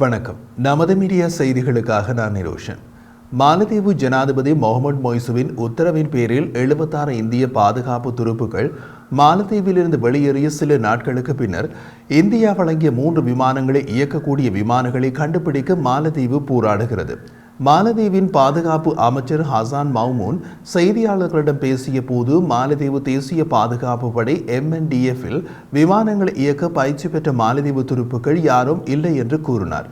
வணக்கம். நமது மீடியா செய்திகளுக்காக நான் நிரோஷன். மாலத்தீவு ஜனாதிபதி முகமது மொய்சுவின் உத்தரவின் பேரில் எழுபத்தாறு இந்திய பாதுகாப்பு துருப்புகள் மாலத்தீவிலிருந்து வெளியேறிய சில நாட்களுக்கு பின்னர் இந்தியா வழங்கிய மூன்று விமானங்களை இயக்கக்கூடிய விமானங்களை கண்டுபிடிக்க மாலத்தீவு போராடுகிறது. மாலதீவின் பாதுகாப்பு அமைச்சர் ஹசான் மௌமூன் செய்தியாளர்களிடம் பேசிய போது மாலதீவு தேசிய பாதுகாப்பு படை எம்என்டிஎஃபில் விமானங்களை இயக்க பயிற்சி பெற்ற மாலதீவு துருப்புகள் யாரும் இல்லை என்று கூறினார்.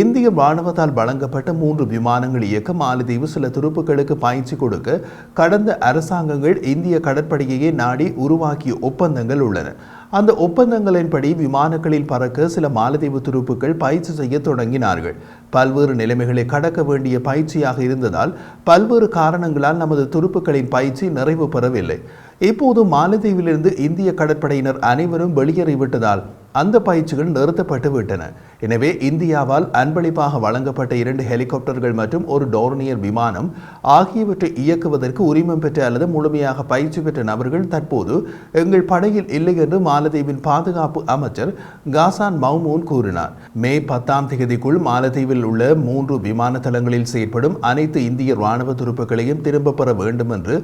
இந்திய ராணுவத்தால் வழங்கப்பட்ட மூன்று விமானங்கள் இயக்க மாலத்தீவு சில துருப்புகளுக்கு பயிற்சி கொடுக்க கடந்த அரசாங்கங்கள் இந்திய கடற்படையையே நாடி உருவாக்கிய ஒப்பந்தங்கள் உள்ளன. அந்த ஒப்பந்தங்களின்படி விமானங்களில் பறக்க சில மாலத்தீவு துருப்புகள் பயிற்சி செய்ய தொடங்கினார்கள். பல்வேறு நிலைமைகளை கடக்க வேண்டிய பயிற்சியாக இருந்ததால் பல்வேறு காரணங்களால் நமது துருப்புகளின் பயிற்சி நிறைவு பெறவில்லை. இப்போது மாலத்தீவிலிருந்து இந்திய கடற்படையினர் அனைவரும் வெளியேறிவிட்டதால் அந்த பயிற்சிகள் நிறுத்தப்பட்டு விட்டன எனவே இந்தியாவால் அன்பளிப்பாக வழங்கப்பட்ட இரண்டு ஹெலிகாப்டர்கள் மற்றும் ஒரு டோர்னியர் விமானம் ஆகியவற்றை இயக்குவதற்கு உரிமம் பெற்ற அல்லது முழுமையாக பயிற்சி பெற்ற நபர்கள் தற்போது எங்கள் படையில் இல்லை என்று மாலத்தீவின் பாதுகாப்பு அமைச்சர் காசான் மௌமூன் கூறினார். மே பத்தாம் தேதிக்குள் மாலத்தீவில் உள்ள மூன்று விமான தளங்களில் செயற்படும் அனைத்து இந்திய ராணுவ துருப்புகளையும் திரும்ப பெற வேண்டும் என்று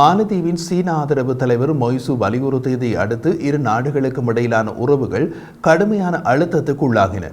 மாலத்தீவின் சீன ஆதரவு தலைவர் மொய்சு வலியுறுத்தியதை அடுத்து இரு நாடுகளுக்கும் இடையிலான உறவுகள் கடுமையான அழுத்தத்துக்கு உள்ளாகின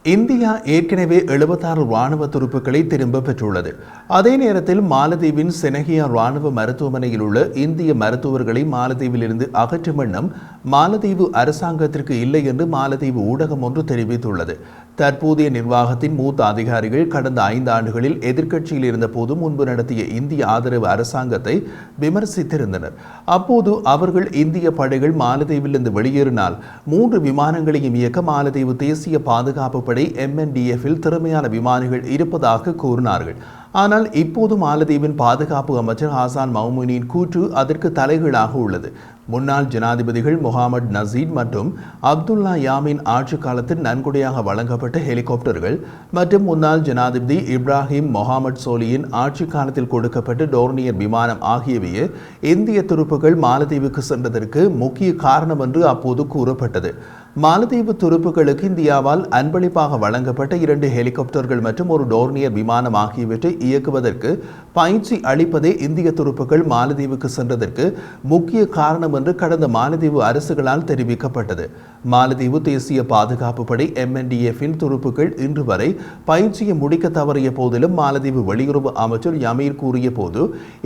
இந்தியா ஏற்கனவே எழுபத்தாறு ராணுவ துருப்புக்களை திரும்ப பெற்றுள்ளது. அதே நேரத்தில் மாலத்தீவின் செனகியா ராணுவ மருத்துவமனையில் உள்ள இந்திய மருத்துவர்களை மாலத்தீவிலிருந்து அகற்றும் எண்ணம் மாலத்தீவு அரசாங்கத்திற்கு இல்லை என்று மாலத்தீவு ஊடகம் ஒன்று தெரிவித்துள்ளது. தற்போதைய நிர்வாகத்தின் மூத்த அதிகாரிகள் கடந்த ஐந்து ஆண்டுகளில் எதிர்க்கட்சியில் இருந்த போது முன்பு நடத்திய இந்திய ஆதரவு அரசாங்கத்தை விமர்சித்திருந்தனர். அப்போது அவர்கள் இந்திய படைகள் மாலத்தீவிலிருந்து வெளியேறினால் மூன்று விமானங்களையும் இயக்க மாலத்தீவு தேசிய பாதுகாப்பு படை எம்என்டிஎஃபில் திறமையான விமானிகள் இருப்பதாக கூறினார்கள். ஆனால் இப்போது மாலத்தீவின் பாதுகாப்பு அமைச்சர் ஹாசான் மௌமுனின் கூற்று அதற்கு தலைகீழாக உள்ளது. முன்னாள் ஜனாதிபதிகள் முகமது நசீத் மற்றும் அப்துல்லா யாமின் ஆட்சி காலத்தில் நன்கொடையாக வழங்கப்பட்ட ஹெலிகாப்டர்கள் மற்றும் முன்னாள் ஜனாதிபதி இப்ராஹிம் முகமது சோலியின் ஆட்சி காலத்தில் கொடுக்கப்பட்ட டோர்னியர் விமானம் ஆகியவையே இந்திய துருப்புகள் மாலத்தீவுக்கு சென்றதற்கு முக்கிய காரணம் என்று அப்போது கூறப்பட்டது. மாலத்தீவு துருப்புகளுக்கு இந்தியாவால் அன்பளிப்பாக வழங்கப்பட்ட இரண்டு ஹெலிகாப்டர்கள் மற்றும் ஒரு டோர்னியர் விமானம் ஆகியவற்றை இயக்குவதற்கு பயிற்சி அளிப்பதே இந்திய துருப்புகள் மாலத்தீவுக்கு சென்றதற்கு முக்கிய காரணம் என்று கடந்த மாலத்தீவு அரசுகளால் தெரிவிக்கப்பட்டது. மாலத்தீவு தேசிய பாதுகாப்பு படை எம்என்டிஎஃபின் துருப்புகள் இன்று வரை பயிற்சியை முடிக்க தவறிய போதிலும் மாலத்தீவு வெளியுறவு அமைச்சர் யமீர் கூறிய போது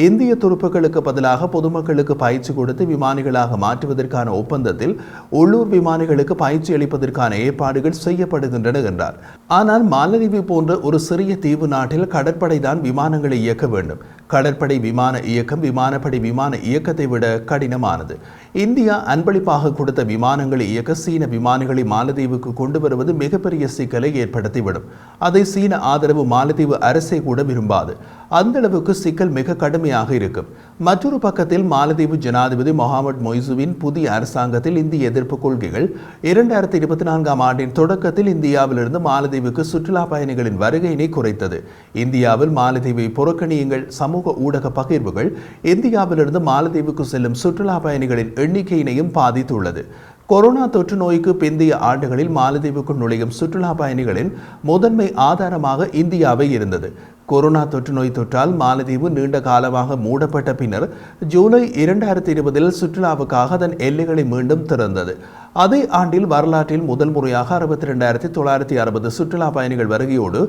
இந்திய துருப்புகளுக்கு பதிலாக பொதுமக்களுக்கு பயிற்சி கொடுத்து விமானிகளாக மாற்றுவதற்கான ஒப்பந்தத்தில் உள்ளூர் விமானிகளுக்கு பயிற்சி அளிப்பதற்கான ஏற்பாடுகள் செய்யப்படுகின்றன என்றார். ஆனால் மாலத்தீவு போன்ற ஒரு சிறிய தீவு நாட்டில் கடற்படை தான் விமானங்களை இயக்க வேண்டும். கடற்படை விமான இயக்கம் விமானப்படை விமான இயக்கத்தை விட கடினமானது. இந்தியா அன்பளிப்பாக கொடுத்த விமானங்களை இயக்க சீன விமானிகளை மாலத்தீவுக்கு கொண்டு வருவது மிகப்பெரிய சிக்கலை ஏற்படுத்திவிடும். அதை சீன ஆதரவு மாலத்தீவு அரசே கூட விரும்பாது. அந்த அளவுக்கு சிக்கல் மிக கடுமையாக இருக்கும். மற்றொரு பக்கத்தில் மாலத்தீவு ஜனாதிபதி முகமது மொய்சுவின் புதிய அரசாங்கத்தில் இந்திய எதிர்ப்பு கொள்கைகள். இரண்டாயிரத்தி இருபத்தி நான்காம் ஆண்டின் தொடக்கத்தில் இந்தியாவிலிருந்து மாலத்தீவுக்கு சுற்றுலா பயணிகளின் வருகையினை குறைத்தது. இந்தியாவில் மாலத்தீவை புறக்கணியுங்கள் சமூக ஊடக பகிர்வுகள் இந்தியாவிலிருந்து மாலத்தீவுக்கு செல்லும் சுற்றுலா பயணிகளின் எண்ணிக்கையினையும் பாதித்துள்ளது. கொரோனா தொற்று நோய்க்கு பிந்தைய ஆண்டுகளில் மாலத்தீவுக்குள் நுழையும் சுற்றுலா பயணிகளின் முதன்மை ஆதாரமாக இந்தியாவை இருந்தது. கொரோனா தொற்று நோய் தொற்றால் மாலத்தீவு நீண்ட காலமாக மூடப்பட்ட பின்னர் ஜூலை இரண்டாயிரத்தி இருபதில் சுற்றுலாவுக்காக அதன் எல்லைகளை மீண்டும் திறந்தது. அதே ஆண்டில் வரலாற்றில் முதல் முறையாக அறுபத்தி ரெண்டாயிரத்தி தொள்ளாயிரத்தி அறுபது சுற்றுலா பயணிகள் வருகையோடு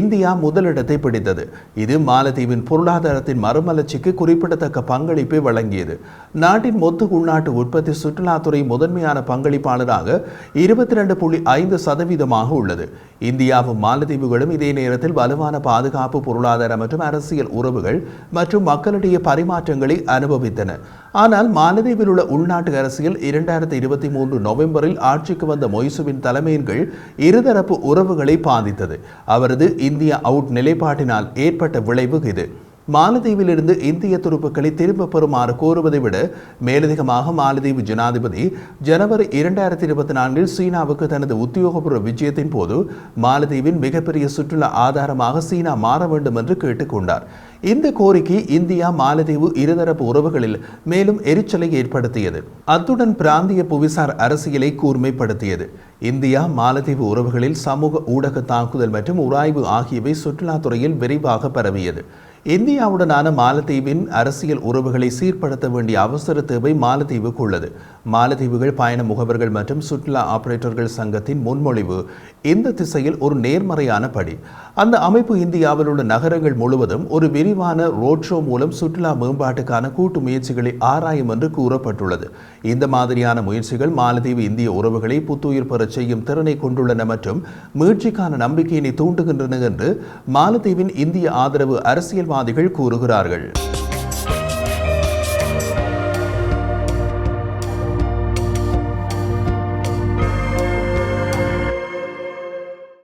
இந்தியா முதலிடத்தை பிடித்தது. இது மாலத்தீவின் பொருளாதாரத்தின் மறுமலர்ச்சிக்கு குறிப்பிடத்தக்க பங்களிப்பை வழங்கியது. நாட்டின் மொத்த உள்நாட்டு உற்பத்தி சுற்றுலாத்துறை முதன்மையான பங்களிப்பாளராக இருபத்தி ரெண்டு புள்ளி ஐந்து சதவீதமாக உள்ளது. இந்தியாவும் மாலத்தீவுகளும் இதே நேரத்தில் வலுவான பாதுகாப்பு பொருளாதார மற்றும் அரசியல் உறவுகள் மற்றும் மக்களிடையே பரிமாற்றங்களை அனுபவித்தன. ஆனால் மாலத்தீவில் உள்ள உள்நாட்டு அரசியல் இரண்டாயிரத்தி இருபத்தி மூன்று நவம்பரில் ஆட்சிக்கு வந்த மொய்சுவின் தலைமையின் கீழ் இருதரப்பு உறவுகளை பாதித்தது. அவரது இந்தியா அவுட் நிலைப்பாட்டினால் ஏற்பட்ட விளைவு இது. மாலத்தீவிலிருந்து இந்திய துருப்புக்களை திரும்பப் பெறுமாறு கோருவதை விட மேலதிகமாக மாலத்தீவு ஜனாதிபதி ஜனவரி இரண்டாயிரத்தி இருபத்தி நான்கில் சீனாவுக்கு தனது உத்தியோகபூர்வ விஜயத்தின் போது மாலத்தீவின் மிகப்பெரிய சுற்றுலா ஆதாரமாக சீனா மாற வேண்டும் என்று கேட்டுக்கொண்டார். இந்த கோரிக்கை இந்தியா மாலத்தீவு இருதரப்பு உறவுகளில் மேலும் எரிச்சலை ஏற்படுத்தியது. அத்துடன் பிராந்திய புவிசார் அரசியலை கூர்மைப்படுத்தியது. இந்தியா மாலத்தீவு உறவுகளில் சமூக ஊடக தாக்குதல் மற்றும் உராய்வு ஆகியவை சுற்றுலாத்துறையில் விரைவாக பரவியது. இந்தியாவுடனான மாலத்தீவின் அரசியல் உறவுகளை சீர்படுத்த வேண்டிய அவசர தேவை மாலத்தீவுக்கு உள்ளது. மாலத்தீவுகள் பயண முகவர்கள் மற்றும் சுற்றுலா ஆபரேட்டர்கள் சங்கத்தின் முன்மொழிவு இந்த திசையில் ஒரு நேர்மறையான படி. அந்த அமைப்பு இந்தியாவில் உள்ள நகரங்கள் முழுவதும் ஒரு விரிவான ரோட் ஷோ மூலம் சுற்றுலா மேம்பாட்டுக்கான கூட்டு முயற்சிகளை ஆராயும் என்று கூறப்பட்டுள்ளது. இந்த மாதிரியான முயற்சிகள் மாலத்தீவு இந்திய உறவுகளை புத்துயிர் பெறச் செய்யும் திறனை கொண்டுள்ளன மற்றும் முயற்சிக்கான நம்பிக்கையினை தூண்டுகின்றன என்று மாலத்தீவின் இந்திய ஆதரவு அரசியல்வாதிகள் கூறுகிறார்கள்.